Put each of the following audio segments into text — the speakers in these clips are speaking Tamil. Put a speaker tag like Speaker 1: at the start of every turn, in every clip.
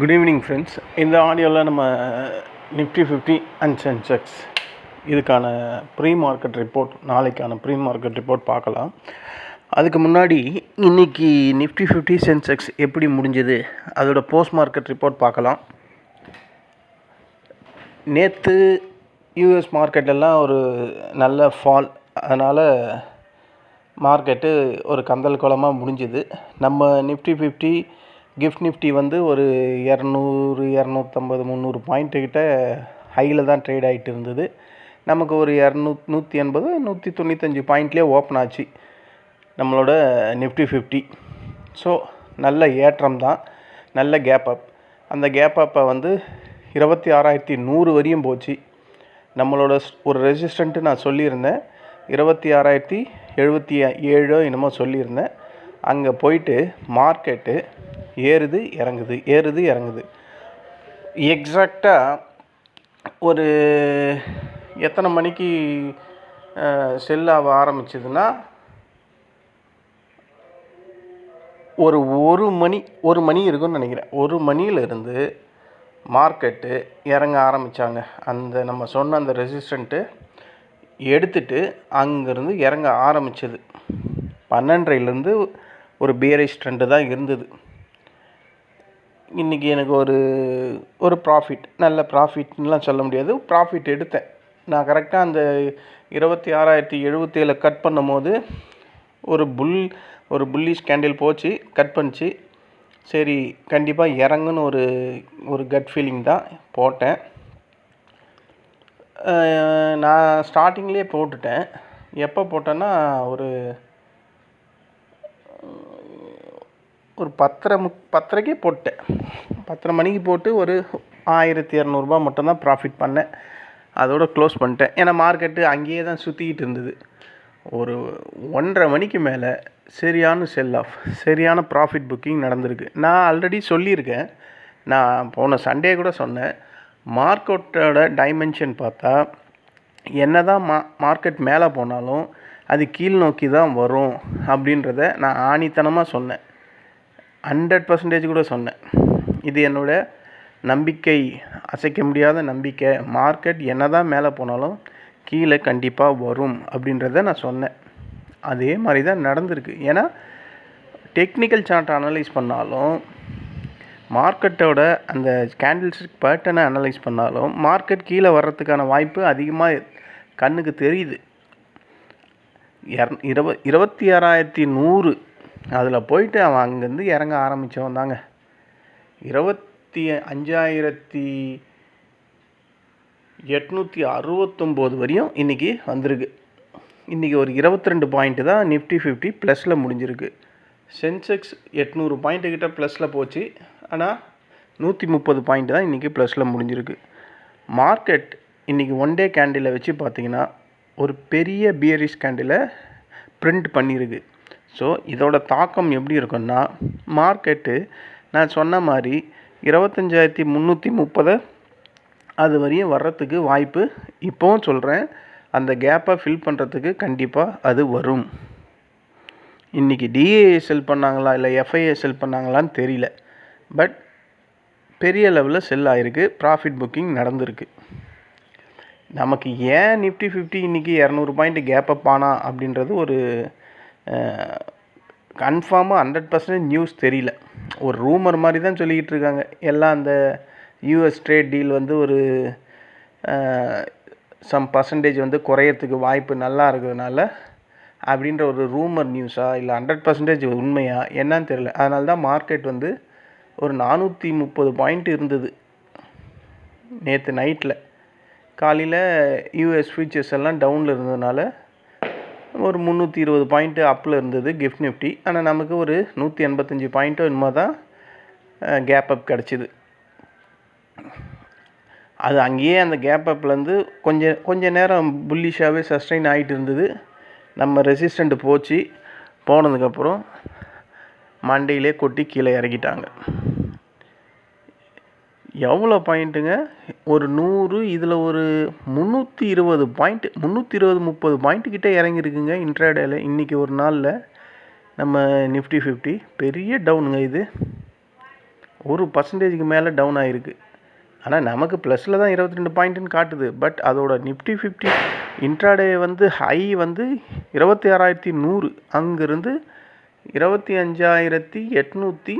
Speaker 1: குட் ஈவினிங் ஃப்ரெண்ட்ஸ் இந்த ஆடியோவில் நம்ம நிஃப்டி ஃபிஃப்டி அண்ட் சென்செக்ஸ் இதுக்கான ப்ரீ மார்க்கெட் ரிப்போர்ட் நாளைக்கான ப்ரீ மார்க்கெட் ரிப்போர்ட் பார்க்கலாம். அதுக்கு முன்னாடி இன்னைக்கு நிஃப்டி ஃபிஃப்டி சென்செக்ஸ் எப்படி முடிஞ்சது? அதோட போஸ்ட் மார்க்கெட் ரிப்போர்ட் பார்க்கலாம் நேற்று யூஎஸ் மார்க்கெட்டெல்லாம் ஒரு நல்ல ஃபால் அதனால் மார்க்கெட்டு ஒரு கந்தல் குளமாக முடிஞ்சுது. நம்ம நிஃப்டி ஃபிஃப்டி கிஃப்ட் நிஃப்டி வந்து ஒரு இரநூறு இரநூத்தம்பது முந்நூறு பாயிண்ட்டு கிட்டே ஹையில் தான் ட்ரேட் ஆகிட்டு இருந்தது. நமக்கு ஒரு இரநூ நூற்றி எண்பது நூற்றி தொண்ணூத்தஞ்சு பாயிண்ட்லேயே ஓப்பன் ஆச்சு. நம்மளோட நிஃப்டி ஃபிஃப்டி ஸோ நல்ல ஏற்றம் தான். நல்ல கேப் அப் அந்த கேப் அப்பை வந்து இருபத்தி ஆறாயிரத்தி நூறு வரையும் போச்சு. நம்மளோட ஒரு ரெசிஸ்டண்ட்டு நான் சொல்லியிருந்தேன். இருபத்தி ஆறாயிரத்தி எழுபத்தி ஏழோ என்னமோ சொல்லியிருந்தேன். அங்கே போயிட்டு மார்க்கெட்டு ஏறுது இறங்குது ஏறுது இறங்குது. எக்ஸாக்டாக ஒரு எத்தனை மணிக்கு செல் ஆக ஆரம்பிச்சதுன்னா ஒரு ஒரு மணி ஒரு மணி இருக்கும்னு நினைக்கிறேன். ஒரு மணியிலிருந்து மார்க்கெட்டு இறங்க ஆரம்பித்தாங்க அந்த நம்ம சொன்ன அந்த ரெசிஸ்டண்ட்டு எடுத்துட்டு அங்கேருந்து இறங்க ஆரம்பிச்சது. பன்னெண்டரைலேருந்து ஒரு பியரிஷ் ட்ரெண்டு தான் இருந்தது. இன்றைக்கி எனக்கு ஒரு ஒரு ப்ராஃபிட் நல்ல ப்ராஃபிட்னுலாம் சொல்ல முடியாது. ப்ராஃபிட் எடுத்தேன். நான் கரெக்டாக அந்த இருபத்தி ஆறாயிரத்தி எழுபத்தேழு கட் பண்ணும்போது ஒரு புல் ஒரு புல்லிஷ் கேண்டில் போச்சு கட் பண்ணிச்சு. சரி கண்டிப்பாக இறங்குன்னு ஒரு ஒரு கட் ஃபீலிங் தான் போட்டேன். நான் ஸ்டார்டிங்லேயே போட்டுட்டேன். எப்போ போட்டேன்னா ஒரு ஒரு பத்தரை முக் பத்தரைக்கே போட்டேன். பத்தரை மணிக்கு போட்டு ஒரு ஆயிரத்தி இரநூறுபா மட்டும்தான் ப்ராஃபிட் பண்ணேன். அதோட க்ளோஸ் பண்ணிட்டேன். ஏன்னா மார்க்கெட்டு அங்கேயே தான் சுற்றிக்கிட்டு இருந்தது. ஒரு ஒன்றரை மணிக்கு மேலே சரியான செல் ஆஃப் சரியான ப்ராஃபிட் புக்கிங் நடந்திருக்கு. நான் ஆல்ரெடி சொல்லியிருக்கேன். நான் போன சண்டே கூட சொன்னேன். மார்க்கெட்டோட டைமென்ஷன் பார்த்தா என்ன தான் மா மார்க்கெட் மேலே போனாலும் அது கீழ் நோக்கி தான் வரும் அப்படின்றத நான் ஆணித்தனமாக சொன்னேன். ஹண்ட்ரட் பர்சன்டேஜ் கூட சொன்னேன். இது என்னோடய நம்பிக்கை அசைக்க முடியாத நம்பிக்கை. மார்க்கெட் என்ன தான் மேலே போனாலும் கீழே கண்டிப்பாக வரும் அப்படின்றத நான் சொன்னேன். அதே மாதிரி தான் நடந்திருக்கு. ஏன்னா டெக்னிக்கல் சார்ட் அனலைஸ் பண்ணாலும் மார்க்கெட்டோட அந்த கேண்டில்ஸ்டிக் பேட்டர்னை அனலைஸ் பண்ணாலும் மார்க்கெட் கீழே வர்றதுக்கான வாய்ப்பு அதிகமாக கண்ணுக்கு தெரியுது. இர- இருப இருபத்தி ஆறாயிரத்தி நூறு அதில் போயிட்டு அவன் அங்கேருந்து இறங்க ஆரம்பித்தவன் தாங்க. இருபத்தி அஞ்சாயிரத்தி எட்நூற்றி அறுபத்தொம்போது வரையும் இன்றைக்கி வந்திருக்கு. இன்றைக்கி ஒரு இருபத்தி ரெண்டு பாயிண்ட்டு தான் நிஃப்டி ஃபிஃப்டி ப்ளஸில் முடிஞ்சிருக்கு. சென்செக்ஸ் எட்நூறு பாயிண்ட்டு கிட்ட ப்ளஸில் போச்சு. ஆனால் நூற்றி முப்பது பாயிண்ட் தான் இன்றைக்கி ப்ளஸில் முடிஞ்சிருக்கு. மார்க்கெட் இன்றைக்கி ஒன் டே கேண்டிலை வச்சு பார்த்தீங்கன்னா ஒரு பெரிய பியரிஷ் கேண்டிலை பிரிண்ட் பண்ணியிருக்கு ஸோ இதோட தாக்கம் எப்படி இருக்குன்னா மார்க்கெட்டு நான் சொன்ன மாதிரி இருபத்தஞ்சாயிரத்தி முந்நூற்றி முப்பதை அது வரையும் வர்றதுக்கு வாய்ப்பு இப்போவும் சொல்கிறேன் அந்த கேப்பை ஃபில் பண்ணுறதுக்கு கண்டிப்பாக அது வரும். இன்றைக்கி டிஏஏ செல் பண்ணாங்களா இல்லை எஃப்ஐஏ செல் பண்ணாங்களான்னு தெரியல. பட் பெரிய லெவலில் செல் ஆகிருக்கு ப்ராஃபிட் புக்கிங் நடந்திருக்கு. நமக்கு ஏன் நிஃப்டி ஃபிஃப்டி இன்றைக்கி இரநூறு பாயிண்ட் கேப் அப் ஆனா அப்படின்றது ஒரு கன்ஃபார்மாக ஹண்ட்ரட் பர்சன்டேஜ் நியூஸ் தெரியல. ஒரு ரூமர் மாதிரி தான் சொல்லிக்கிட்டு இருக்காங்க. எல்லாம் அந்த யூஎஸ் ட்ரேட் டீல் வந்து ஒரு சம் பர்சன்டேஜ் வந்து குறையறதுக்கு வாய்ப்பு நல்லா இருக்கிறதுனால அப்படின்ற ஒரு ரூமர் நியூஸா இல்லை ஹண்ட்ரட் பர்சன்டேஜ் உண்மையா என்னன்னு தெரியல. அதனால தான் மார்க்கெட் வந்து ஒரு நானூற்றி முப்பது பாயிண்ட் இருந்தது நேற்று நைட்டில் காலையில் யூஎஸ் ஃபியூச்சர்ஸ் எல்லாம் டவுனில் இருந்ததுனால ஒரு முந்நூற்றி இருபது பாயிண்ட்டு அப்பில் இருந்தது கிஃப்ட் நிஃப்டி ஆனால் நமக்கு ஒரு நூற்றி எண்பத்தஞ்சு பாயிண்ட்டோ என்னமோ தான் கேப் அப் கிடச்சிது. அது அங்கேயே அந்த கேப் அப்லேருந்து கொஞ்சம் கொஞ்ச நேரம் புல்லிஷாகவே சஸ்டைன் ஆகிட்டு இருந்தது. நம்ம ரெசிஸ்டண்ட் போச்சு. போனதுக்கப்புறம் மண்டையிலே கொட்டி கீழே இறக்கிட்டாங்க. எவ்வளோ பாயிண்ட்டுங்க? ஒரு நூறு இதில் ஒரு முந்நூற்றி இருபது பாயிண்ட் முந்நூற்றி இருபது முப்பது பாயிண்ட் கிட்டே இறங்கியிருக்குங்க இன்ட்ராடேல இன்றைக்கி ஒரு நாளில். நம்ம நிஃப்டி ஃபிஃப்டி பெரிய டவுனுங்க இது. ஒரு பர்சன்டேஜுக்கு மேலே டவுன் ஆகிருக்கு ஆனால் நமக்கு ப்ளஸில் தான் இருபத்தி ரெண்டு பாயிண்ட்டுன்னு காட்டுது. பட் அதோட நிஃப்டி ஃபிஃப்டி இன்ட்ராடே வந்து ஹை வந்து இருபத்தி ஆறாயிரத்தி நூறு. அங்கேருந்து இருபத்தி அஞ்சாயிரத்தி எட்நூற்றி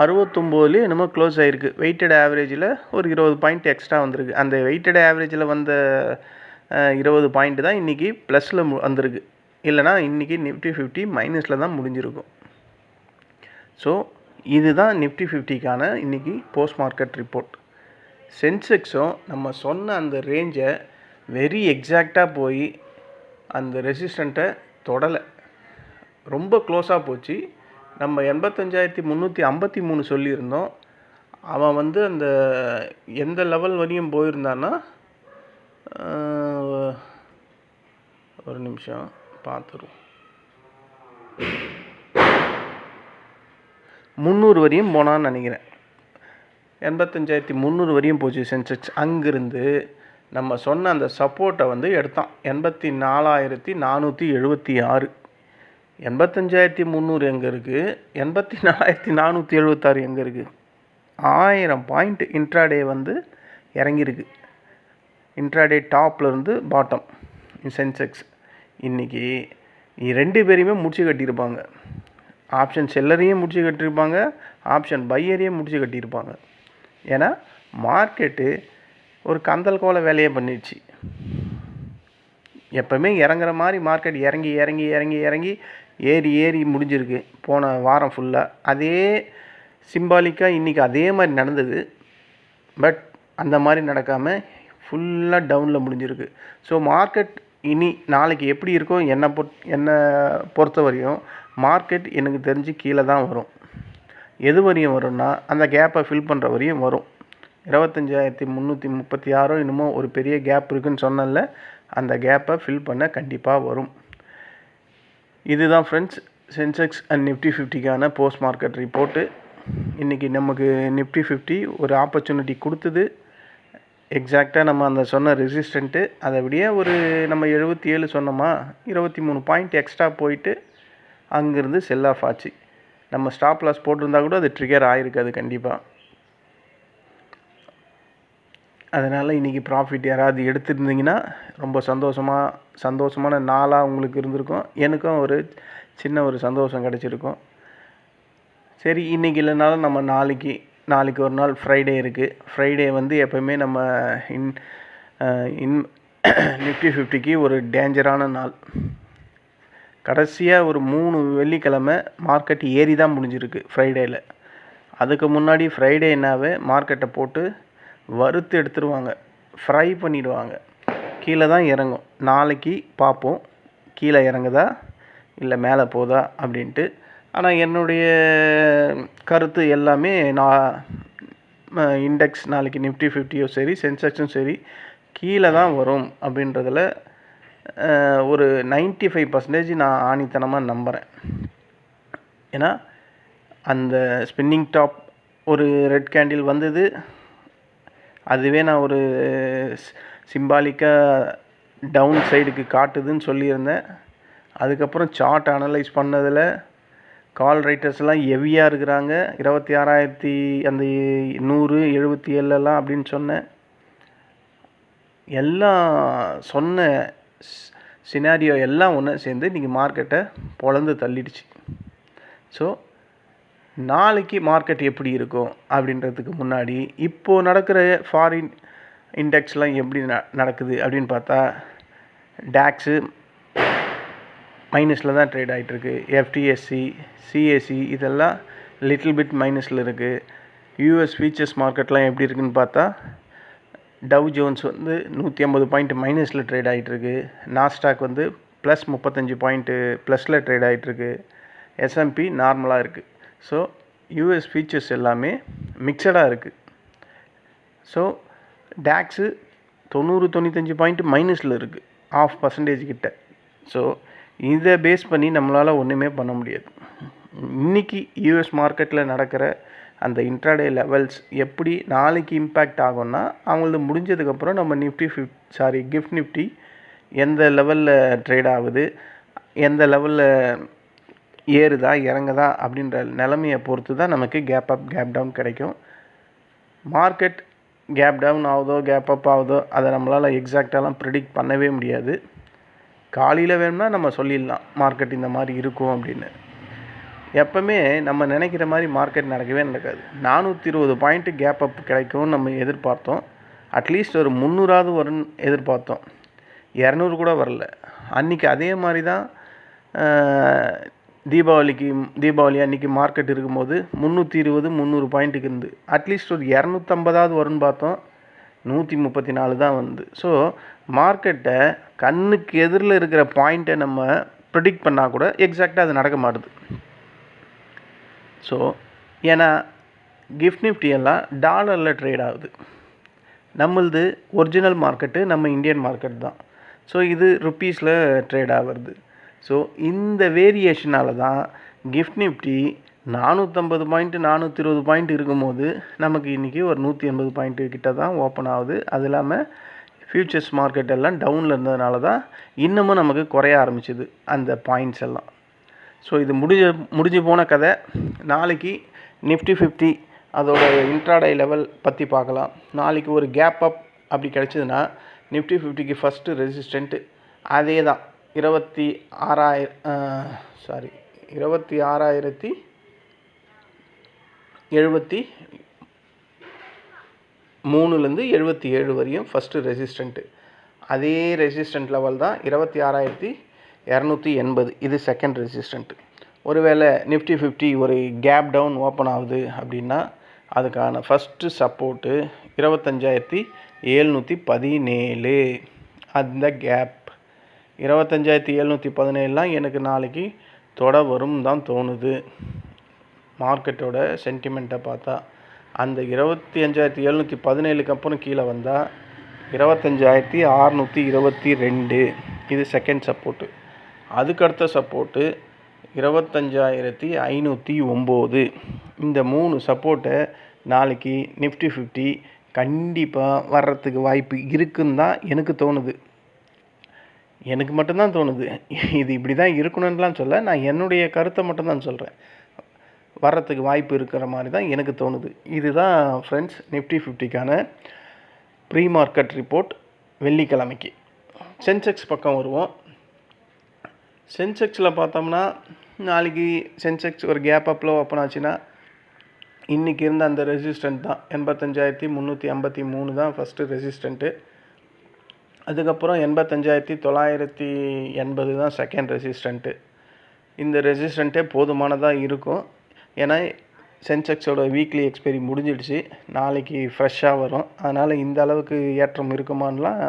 Speaker 1: அறுபத்தொம்போதுலேயே என்னமோ க்ளோஸ் ஆகிருக்கு வெயிட்டட் ஆவரேஜில் ஒரு இருபது பாயிண்ட் எக்ஸ்ட்ரா வந்திருக்கு. அந்த வெயிட்டட் ஆவரேஜில் வந்த இருபது பாயிண்ட் தான் இன்றைக்கி ப்ளஸில் வந்திருக்கு. இல்லைனா இன்றைக்கி நிஃப்டி ஃபிஃப்டி மைனஸில் தான் முடிஞ்சிருக்கும். ஸோ இதுதான் நிஃப்டி ஃபிஃப்டிக்கான இன்றைக்கி போஸ்ட் மார்க்கெட் ரிப்போர்ட் சென்செக்ஸும் நம்ம சொன்ன அந்த ரேஞ்சை வெரி எக்ஸாக்டாக போய் அந்த ரெசிஸ்டண்ட்டை தொடலை. ரொம்ப க்ளோஸாக போச்சு. நம்ம எண்பத்தஞ்சாயிரத்தி முந்நூற்றி ஐம்பத்தி மூணு சொல்லியிருந்தோம். அவன் வந்து அந்த எந்த லெவல் வரையும் போயிருந்தான்னா ஒரு நிமிஷம் பார்த்துருவோம் முந்நூறு வரையும் போனான்னு நினைக்கிறேன். எண்பத்தஞ்சாயிரத்தி முந்நூறு வரையும் போச்சு சென்செக்ஸ் அங்கிருந்து நம்ம சொன்ன அந்த சப்போர்ட்டை வந்து எடுத்தான். எண்பத்தி நாலாயிரத்தி நானூற்றி எழுபத்தி ஆறு. எண்பத்தஞ்சாயிரத்தி முந்நூறு எங்கே இருக்குது எண்பத்தி நாலாயிரத்தி நானூற்றி எழுபத்தாறு எங்கே இருக்குது ஆயிரம் பாயிண்ட் இன்ட்ராடே வந்து இறங்கியிருக்கு. இன்ட்ராடே டாப்லேருந்து பாட்டம் சென்செக்ஸ் இன்றைக்கி ரெண்டு பேரையுமே முடிச்சு கட்டியிருப்பாங்க. ஆப்ஷன் செல்லரையும் முடிச்சு கட்டியிருப்பாங்க. ஆப்ஷன் பையரையும் முடிச்சு கட்டியிருப்பாங்க. ஏன்னா மார்க்கெட்டு ஒரு கந்தல் கோல வேலையை பண்ணிடுச்சு. எப்போவுமே இறங்குற மாதிரி மார்க்கெட் இறங்கி இறங்கி இறங்கி இறங்கி ஏறி ஏறி முடிஞ்சிருக்கு. போன வாரம் ஃபுல்லாக அதே சிம்பாலிக்காக இன்றைக்கி அதே மாதிரி நடந்தது. பட் அந்த மாதிரி நடக்காமல் ஃபுல்லாக டவுனில் முடிஞ்சிருக்கு. ஸோ மார்க்கெட் இனி நாளைக்கு எப்படி இருக்கோ என்னை பொ என்னை பொறுத்த வரையும் மார்க்கெட் எனக்கு தெரிஞ்சு கீழே தான் வரும். எது வரையும் வரும்னா அந்த கேப்பை ஃபில் பண்ணுற வரையும் வரும் இருபத்தஞ்சாயிரத்தி முந்நூற்றி முப்பத்தி ஆறோ இன்னமும் ஒரு பெரிய கேப் இருக்குன்னு சொன்னல அந்த கேப்பை ஃபில் பண்ண கண்டிப்பாக வரும். இதுதான் ஃப்ரெண்ட்ஸ் சென்செக்ஸ் அண்ட் நிஃப்டி ஃபிஃப்டிக்கான போஸ்ட் மார்க்கெட் ரிப்போர்ட்டு இன்றைக்கி நமக்கு நிஃப்டி ஃபிஃப்டி ஒரு ஆப்பர்ச்சுனிட்டி கொடுத்தது. எக்ஸாக்டாக நம்ம அந்த சொன்ன ரெசிஸ்டண்ட்டு அதை விட ஒரு நம்ம எழுபத்தி ஏழு சொன்னோமா இருபத்தி மூணு பாயிண்ட் எக்ஸ்ட்ரா போயிட்டு அங்கேருந்து செல் ஆஃப் ஆச்சு. நம்ம ஸ்டாப் லாஸ் போட்டிருந்தா கூட அது ட்ரிகர் ஆகிருக்காது கண்டிப்பாக அதனால் இன்றைக்கி ப்ராஃபிட் யாராவது எடுத்துருந்தீங்கன்னா ரொம்ப சந்தோஷமாக சந்தோஷமான நாளாக உங்களுக்கு இருந்திருக்கும். எனக்கும் ஒரு சின்ன ஒரு சந்தோஷம் கிடச்சிருக்கும். சரி இன்றைக்கி இல்லைனாலும் நம்ம நாளைக்கு நாளைக்கு ஒரு நாள் ஃப்ரைடே இருக்குது ஃப்ரைடே வந்து எப்போயுமே நம்ம இன் இன் நிஃப்டி ஃபிஃப்டிக்கு ஒரு டேஞ்சரான நாள். கடைசியாக ஒரு மூணு வெள்ளிக்கிழமை மார்க்கெட் ஏறி தான் முடிஞ்சிருக்கு ஃப்ரைடேயில் அதுக்கு முன்னாடி ஃப்ரைடேனாவே மார்க்கெட்டை போட்டு வறுத்து எடுத்துருவாங்க. ஃப்ரை பண்ணிடுவாங்க. கீழே தான் இறங்கும். நாளைக்கு பார்ப்போம். கீழே இறங்குதா? இல்லை மேலே போதா? அப்படின்ட்டு. ஆனால் என்னுடைய கருத்து எல்லாமே நான் இண்டெக்ஸ் நாளைக்கு நிஃப்டி ஃபிஃப்டியும் சரி சென்செக்ஸும் சரி கீழே தான் வரும் அப்படின்றதில் ஒரு 95% ஃபைவ் பர்சன்டேஜ் நான் ஆணித்தனமாக நம்புகிறேன் ஏன்னா அந்த ஸ்பின்னிங் டாப் ஒரு ரெட் கேண்டில் வந்தது அதுவே நான் ஒரு சிம்பாலிக்காக டவுன் சைடுக்கு காட்டுதுன்னு சொல்லியிருந்தேன். அதுக்கப்புறம் சார்ட் அனலைஸ் பண்ணதில் கால் ரைட்டர்ஸ்லாம் ஹெவியாக இருக்கிறாங்க. இருபத்தி ஆறாயிரத்தி அந்த நூறு எழுபத்தி ஏழுலாம் அப்படின்னு சொன்னேன். எல்லாம் சொன்ன சினாரியோ எல்லாம் ஒன்று சேர்ந்து இன்றைக்கி மார்க்கெட்டை பொழந்து தள்ளிடுச்சு. ஸோ நாளைக்கு மார்க்கெட் எப்படி இருக்கும் அப்படின்றதுக்கு முன்னாடி இப்போது நடக்கிற ஃபாரின் இண்டெக்ஸ்லாம் எப்படி ந நடக்குது அப்படின்னு பார்த்தா டேக்ஸு மைனஸில் தான் ட்ரேட் ஆகிட்டுருக்கு எஃப்டிஎஸ்சி சிஎஸ்சி இதெல்லாம் லிட்டில் பிட் மைனஸில் இருக்குது யூஎஸ் ஃபீச்சர்ஸ் மார்க்கெட்லாம் எப்படி இருக்குன்னு பார்த்தா டவ் ஜோன்ஸ் வந்து நூற்றி ஐம்பது பாயிண்ட் மைனஸில் ட்ரேட் ஆகிட்டுருக்கு நாஸ்டாக் வந்து ப்ளஸ் முப்பத்தஞ்சு பாயிண்ட்டு ப்ளஸில் ட்ரேட் ஆகிட்டுருக்கு எஸ்எம்பி நார்மலாக இருக்குது ஸோ யூஎஸ் ஃபீச்சர்ஸ் எல்லாமே மிக்சடாக இருக்குது ஸோ டேக்ஸு தொண்ணூறு தொண்ணூத்தஞ்சு பாயிண்ட் மைனஸில் இருக்குது ஆஃப் பர்சன்டேஜ் கிட்ட. ஸோ இதை பேஸ் பண்ணி நம்மளால் ஒன்றுமே பண்ண முடியாது. இன்றைக்கி யூஎஸ் மார்க்கெட்டில் நடக்கிற அந்த இன்ட்ராடே லெவல்ஸ் எப்படி நாளைக்கு இம்பேக்ட் ஆகும்னா அவங்களது முடிஞ்சதுக்கப்புறம் நம்ம nifty fifty sorry gift nifty எந்த லெவலில் ட்ரேட் ஆகுது எந்த லெவலில் ஏறுதா இறங்குதா அப்படின்ற நிலமையை பொறுத்து தான் நமக்கு கேப் அப் கேப் டவுன் கிடைக்கும். மார்க்கெட் கேப் டவுன் ஆகுதோ கேப் அப் ஆகுதோ அதை நம்மளால் எக்ஸாக்டாலாம் ப்ரிடிக்ட் பண்ணவே முடியாது. காலையில் வேணும்னா நம்ம சொல்லிடலாம் மார்க்கெட் இந்த மாதிரி இருக்கும் அப்படின்னு. எப்போவுமே நம்ம நினைக்கிற மாதிரி மார்க்கெட் நடக்கவே நடக்காது. நானூற்றி இருபது பாயிண்ட்டு கேப் அப் கிடைக்கும்னு நம்ம எதிர்பார்த்தோம். அட்லீஸ்ட் ஒரு முந்நூறாவது வரும்னு எதிர்பார்த்தோம். இரநூறு கூட வரல. அன்றைக்கி அதே மாதிரி தான் தீபாவளிக்கு தீபாவளி அன்றைக்கி மார்க்கெட் இருக்கும்போது முந்நூற்றி இருபது முந்நூறு பாயிண்ட்டுக்கு இருந்து. அட்லீஸ்ட் ஒரு இரநூத்தம்பதாவது வரும்னு பார்த்தோம். நூற்றி முப்பத்தி நாலு தான் வந்து. ஸோ மார்க்கெட்டை கண்ணுக்கு எதிரில் இருக்கிற பாயிண்ட்டை நம்ம ப்ரிடிக்ட் பண்ணால் கூட எக்ஸாக்டாக அது நடக்க மாட்டுது. ஸோ ஏன்னா கிஃப்ட் நிஃப்டி எல்லாம் டாலரில் ட்ரேட் ஆகுது. நம்மளது ஒரிஜினல் மார்க்கெட்டு நம்ம இந்தியன் மார்க்கெட் தான். ஸோ இது ருப்பீஸில் ட்ரேட் ஆகிறது. ஸோ இந்த வேரியேஷனால் தான் கிஃப்ட் நிஃப்டி நானூற்றம்பது பாயிண்ட்டு நானூற்றி இருபது பாயிண்ட் இருக்கும்போது நமக்கு இன்றைக்கி ஒரு நூற்றி எண்பது பாயிண்ட்டு கிட்ட தான் ஓப்பன் ஆகுது. அது இல்லாமல் ஃப்யூச்சர்ஸ் மார்க்கெட் எல்லாம் டவுனில் இருந்ததுனால தான் இன்னமும் நமக்கு குறைய ஆரம்பிச்சிது அந்த பாயிண்ட்ஸ் எல்லாம். ஸோ இது முடிஞ்ச முடிஞ்சு போன கதை. நாளைக்கு நிஃப்டி ஃபிஃப்டி அதோட இன்ட்ராடை லெவல் பற்றி பார்க்கலாம். நாளைக்கு ஒரு கேப் அப் அப்படி கிடச்சிதுன்னா நிஃப்டி ஃபிஃப்டிக்கு ஃபஸ்ட்டு ரெசிஸ்டண்ட்டு அதே தான். இருபத்தி ஆறாயிரம் சாரி இருபத்தி ஆறாயிரத்தி எழுபத்தி மூணுலேருந்து எழுபத்தி ஏழு வரையும் ஃபஸ்ட்டு ரெசிஸ்டண்ட்டு அதே ரெசிஸ்டண்ட் லெவல் தான் இருபத்தி ஆறாயிரத்தி இரநூத்தி எண்பது. இது செகண்ட் ரெசிஸ்டண்ட்டு ஒருவேளை நிஃப்டி ஃபிஃப்டி ஒரு கேப் டவுன் ஓப்பன் ஆகுது அப்படின்னா அதுக்கான ஃபஸ்ட்டு சப்போர்ட்டு இருபத்தஞ்சாயிரத்தி எழுநூற்றி பதினேழு. அந்த கேப் இருபத்தஞ்சாயிரத்தி எழுநூற்றி பதினேழுலாம் எனக்கு நாளைக்கு தொட வரும் தான் தோணுது. மார்க்கெட்டோட சென்டிமெண்ட்டை பார்த்தா அந்த இருபத்தி அஞ்சாயிரத்தி எழுநூற்றி பதினேழுக்கு அப்புறம் கீழே வந்தால் இருபத்தஞ்சாயிரத்தி அறநூற்றி இருபத்தி ரெண்டு. இது செகண்ட் சப்போர்ட்டு அதுக்கடுத்த சப்போர்ட்டு இருபத்தஞ்சாயிரத்தி ஐநூற்றி ஒம்பது. இந்த மூணு சப்போர்ட்டை நாளைக்கு நிஃப்டி ஃபிஃப்டி கண்டிப்பாக வர்றதுக்கு வாய்ப்பு இருக்குன்னு தான் எனக்கு தோணுது. எனக்கு மட்டும்தான் தோணுது. இது இப்படி தான் இருக்கணும்லாம் சொல்ல நான் என்னுடைய கருத்தை மட்டும்தான் சொல்கிறேன் வர்றதுக்கு வாய்ப்பு இருக்கிற மாதிரி தான் எனக்கு தோணுது. இதுதான் ஃப்ரெண்ட்ஸ் நிஃப்டி ஃபிஃப்டிக்கான ப்ரீ மார்க்கெட் ரிப்போர்ட் வெள்ளிக்கிழமைக்கு. சென்செக்ஸ் பக்கம் வருவோம். சென்செக்ஸில் பார்த்தோம்னா நாளைக்கு சென்செக்ஸ் ஒரு கேப் அப்பில் ஓப்பன் ஆச்சுன்னா இன்றைக்கி இருந்த அந்த ரெசிஸ்டன்ட் தான். எண்பத்தஞ்சாயிரத்தி முந்நூற்றி ஐம்பத்தி மூணு தான் ஃபஸ்ட்டு ரெசிஸ்டண்ட்டு அதுக்கப்புறம் எண்பத்தஞ்சாயிரத்தி தொள்ளாயிரத்தி எண்பது தான் செகண்ட் ரெசிஸ்டண்ட்டு இந்த ரெசிஸ்டண்ட்டே போதுமானதாக இருக்கும். ஏன்னா சென்செக்ஸோட வீக்லி எக்ஸ்பைரி முடிஞ்சிடுச்சு. நாளைக்கு ஃப்ரெஷ்ஷாக வரும். அதனால் இந்த அளவுக்கு ஏற்றம் இருக்குமான்லாம்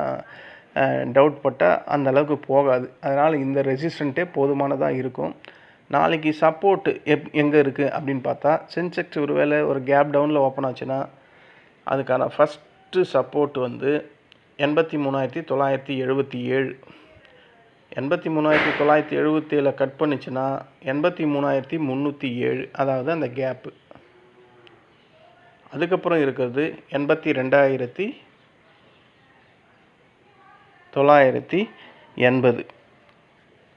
Speaker 1: டவுட் பட்டால் அந்த அளவுக்கு போகாது. அதனால் இந்த ரெசிஸ்டண்ட்டே போதுமானதாக இருக்கும். நாளைக்கு சப்போர்ட்டு எப் எங்கே இருக்குது அப்படின்னு பார்த்தா சென்செக்ஸ் ஒருவேளை ஒரு கேப் டவுனில் ஓப்பன் ஆச்சுன்னா அதுக்கான ஃபஸ்ட்டு சப்போர்ட் வந்து எண்பத்தி மூணாயிரத்தி தொள்ளாயிரத்தி எழுபத்தி ஏழு. எண்பத்தி மூணாயிரத்தி தொள்ளாயிரத்தி எழுபத்தி கட் பண்ணிச்சுன்னா எண்பத்தி மூணாயிரத்தி முந்நூற்றி ஏழு அதாவது அந்த கேப்பு அதுக்கப்புறம் இருக்கிறது எண்பத்தி ரெண்டாயிரத்தி தொள்ளாயிரத்தி எண்பது.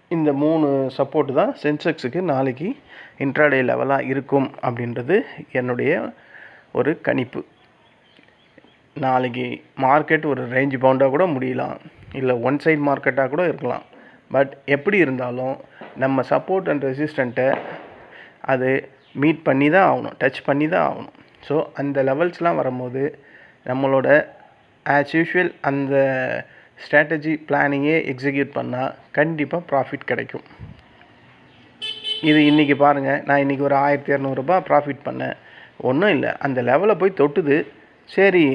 Speaker 1: இந்த மூணு சப்போர்ட் தான் சென்செக்ஸுக்கு நாளைக்கு இன்ட்ராடே லெவலாக இருக்கும் அப்படின்றது என்னுடைய ஒரு கணிப்பு. நாளைக்கு மார்க்கெட் ஒரு ரேஞ்ச் பவுண்டாக கூட முடியலாம். இல்லை ஒன் சைட் மார்க்கெட்டாக கூட இருக்கலாம். பட் எப்படி இருந்தாலும் நம்ம சப்போர்ட் அண்ட் ரெசிஸ்டண்ட்டை அது மீட் பண்ணி தான் ஆகணும். டச் பண்ணி தான் ஆகணும். ஸோ அந்த லெவல்ஸ்லாம் வரும்போது நம்மளோட ஆஸ் யூஷுவல் அந்த ஸ்ட்ராட்டஜி பிளானிங்கே எக்ஸிக்யூட் பண்ணால் கண்டிப்பாக ப்ராஃபிட் கிடைக்கும். இது இன்றைக்கி பாருங்கள் நான் இன்றைக்கி ஒரு ஆயிரத்தி இரநூறுபா ப்ராஃபிட் பண்ணேன். ஒன்றும் இல்லை. அந்த லெவலை போய் தொட்டுது. சரி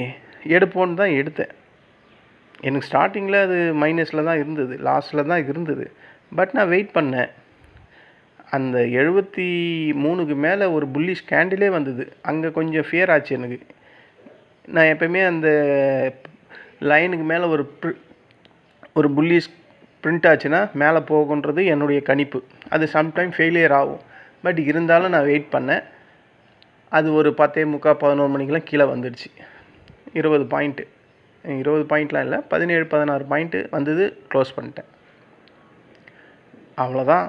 Speaker 1: எடுப்போன்னு தான் எடுத்தேன். எனக்கு ஸ்டார்டிங்கில் அது மைனஸில் தான் இருந்தது லாஸ்டில் தான் இருந்தது. பட் நான் வெயிட் பண்ணேன். அந்த எழுபத்தி மூணுக்கு மேலே ஒரு புல்லிஷ் கேண்டிலே வந்தது. அங்கே கொஞ்சம் ஃபியர் ஆச்சு எனக்கு. நான் எப்பயுமே அந்த லைனுக்கு மேலே ஒரு ஒரு புல்லிஷ் பிரிண்ட் ஆச்சுன்னா மேலே போகுன்றது என்னுடைய கணிப்பு. அது சம்டைம் ஃபெயிலியர் ஆகும். பட் இருந்தாலும் நான் வெயிட் பண்ணேன். அது ஒரு பத்தே முக்கால் பதினோரு மணிக்கெலாம் கீழே வந்துடுச்சு. இருபது பாயிண்ட்டு இருபது பாயிண்ட்லாம் இல்லை பதினேழு பதினாறு பாயிண்ட்டு வந்தது க்ளோஸ் பண்ணிட்டேன். அவ்வளோதான்.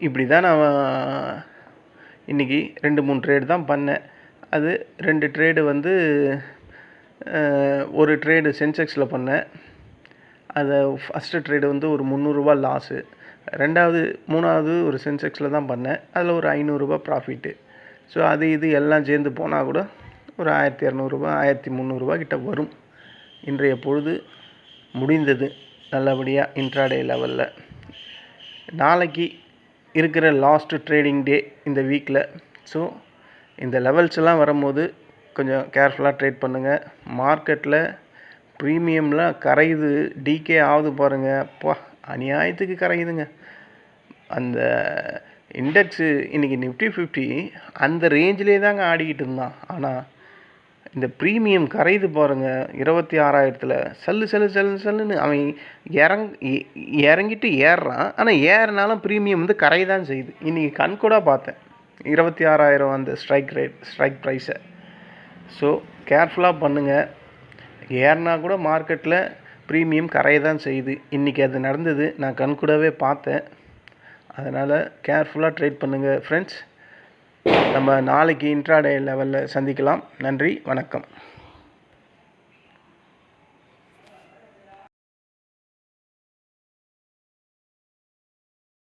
Speaker 1: இப்படி தான் நான் இன்றைக்கி ரெண்டு மூணு ட்ரேடு தான் பண்ணேன். அது ரெண்டு ட்ரேடு வந்து ஒரு ட்ரேடு சென்செக்ஸில் பண்ணேன். அதை ஃபஸ்ட்டு ட்ரேடு வந்து ஒரு முந்நூறுரூவா லாஸு ரெண்டாவது மூணாவது ஒரு சென்செக்ஸில் தான் பண்ணேன். அதில் ஒரு ஐநூறுரூபா ப்ராஃபிட்டு ஸோ அது இது எல்லாம் சேர்ந்து போனால் கூட ஒரு ஆயிரத்தி இரநூறுபா ஆயிரத்தி முந்நூறுரூவா கிட்ட வரும். இன்றைய பொழுது முடிந்தது நல்லபடியாக இன்ட்ராடே லெவலில் நாளைக்கு இருக்கிற லாஸ்ட் ட்ரேடிங் டே இந்த வீக்கில் ஸோ இந்த லெவல்ஸ்லாம் வரும்போது கொஞ்சம் கேர்ஃபுல்லாக ட்ரேட் பண்ணுங்கள் மார்க்கெட்டில் ப்ரீமியம்லாம் கரையுது. டிகே ஆகுது பாருங்கள் அப்பா அநியாயத்துக்கு கரையுதுங்க. அந்த இண்டெக்ஸு இன்றைக்கி நிஃப்டி ஃபிஃப்டி அந்த ரேஞ்சிலே தாங்க ஆடிக்கிட்டு இருந்தான். ஆனால் இந்த ப்ரீமியம் கரையுது பாருங்கள் இருபத்தி ஆறாயிரத்தில் சல்லு சல்லு சல்லு சல்லுன்னு அவன் இறங் இறங்கிட்டு ஏறுறான். ஆனால் ஏறினாலும் ப்ரீமியம் வந்து கரை தான் செய்யுது இன்றைக்கி கண்கூட பார்த்தேன். இருபத்தி ஆறாயிரம் அந்த ஸ்ட்ரைக் ரேட் ஸ்ட்ரைக் ப்ரைஸை ஸோ கேர்ஃபுல்லாக பண்ணுங்கள் ஏறினா கூட மார்க்கெட்டில் ப்ரீமியம் கரையை தான் செய்யுது. இன்றைக்கி அது நடந்தது. நான் கண்கூடவே பார்த்தேன். அதனால் கேர்ஃபுல்லாக ட்ரேட் பண்ணுங்கள் ஃப்ரெண்ட்ஸ் நம்ம நாளைக்கு இன்ட்ராடே லெவலில் சந்திக்கலாம். நன்றி வணக்கம்.